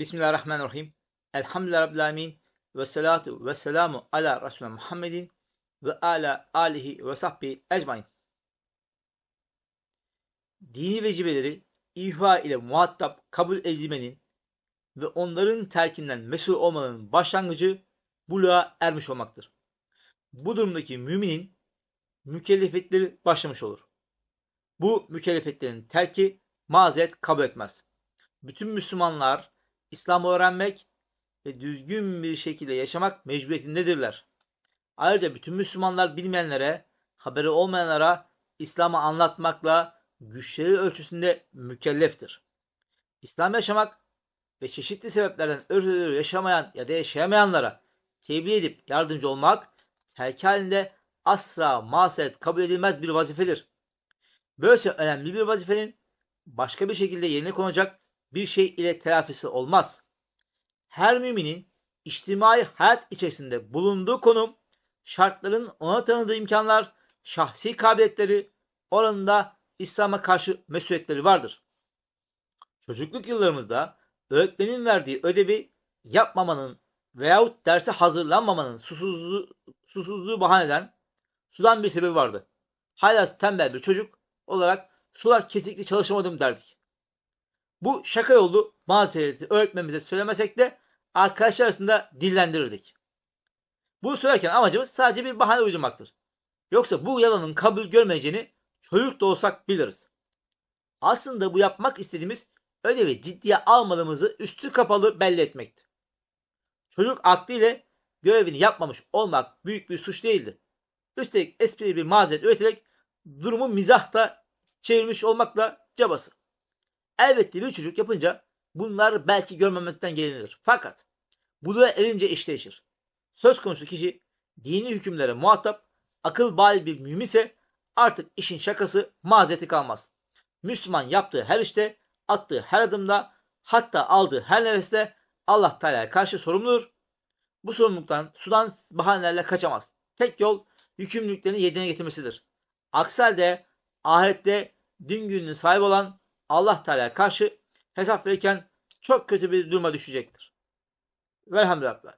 Bismillahirrahmanirrahim. Elhamdülillahi Rabbil Alemin. Ve salatu ve selamu ala Resulü Muhammedin ve ala alihi ve sahbihi ecmain. Dini vecibeleri ifa ile muhatap kabul edilmenin ve onların terkinden mesul olmanın başlangıcı buluğa ermiş olmaktır. Bu durumdaki müminin mükellefiyetleri başlamış olur. Bu mükellefiyetlerin terki mazeret kabul etmez. Bütün Müslümanlar İslam'ı öğrenmek ve düzgün bir şekilde yaşamak mecburiyetindedirler. Ayrıca bütün Müslümanlar bilmeyenlere, haberi olmayanlara İslam'ı anlatmakla güçleri ölçüsünde mükelleftir. İslam yaşamak ve çeşitli sebeplerden ötürü yaşamayan ya da yaşayamayanlara tebliğ edip yardımcı olmak terk halinde asla mazeret kabul edilmez bir vazifedir. Böylece önemli bir vazifenin başka bir şekilde yerine konacak bir şey ile telafisi olmaz. Her müminin içtimai hayat içerisinde bulunduğu konum, şartların ona tanıdığı imkanlar, şahsi kabiliyetleri oranında İslam'a karşı mesuliyetleri vardır. Çocukluk yıllarımızda öğretmenin verdiği ödevi yapmamanın veyahut derse hazırlanmamanın susuzluğu, susuzluğu bahaneden sudan bir sebebi vardı. Hala tembel bir çocuk olarak sular kesikli çalışamadım derdik. Bu şaka yolu mazereti öğretmenimize söylemesek de arkadaşlar arasında dillendirirdik. Bunu söylerken amacımız sadece bir bahane uydurmaktır. Yoksa bu yalanın kabul görmeyeceğini çocuk da olsak biliriz. Aslında bu yapmak istediğimiz ödevi ciddiye almadığımızı üstü kapalı belli etmekti. Çocuk aklıyla görevini yapmamış olmak büyük bir suç değildi. Üstelik esprili bir mazeret üreterek durumu mizahta çevirmiş olmakla cabası. Elbette bir çocuk yapınca bunlar belki görmemekten gelinilir. Fakat buluğa erince iş değişir. Söz konusu kişi dini hükümlere muhatap, akıl bali bir mümin ise artık işin şakası mazereti kalmaz. Müslüman yaptığı her işte, attığı her adımda, hatta aldığı her nefeste Allah Teala'ya karşı sorumludur. Bu sorumluluktan sudan bahanelerle kaçamaz. Tek yol yükümlülüklerini yerine getirmesidir. Aksi halde ahirette din gününün sahibi olan Allah Teala'ya karşı hesap verirken çok kötü bir duruma düşecektir. Velhamdülillah.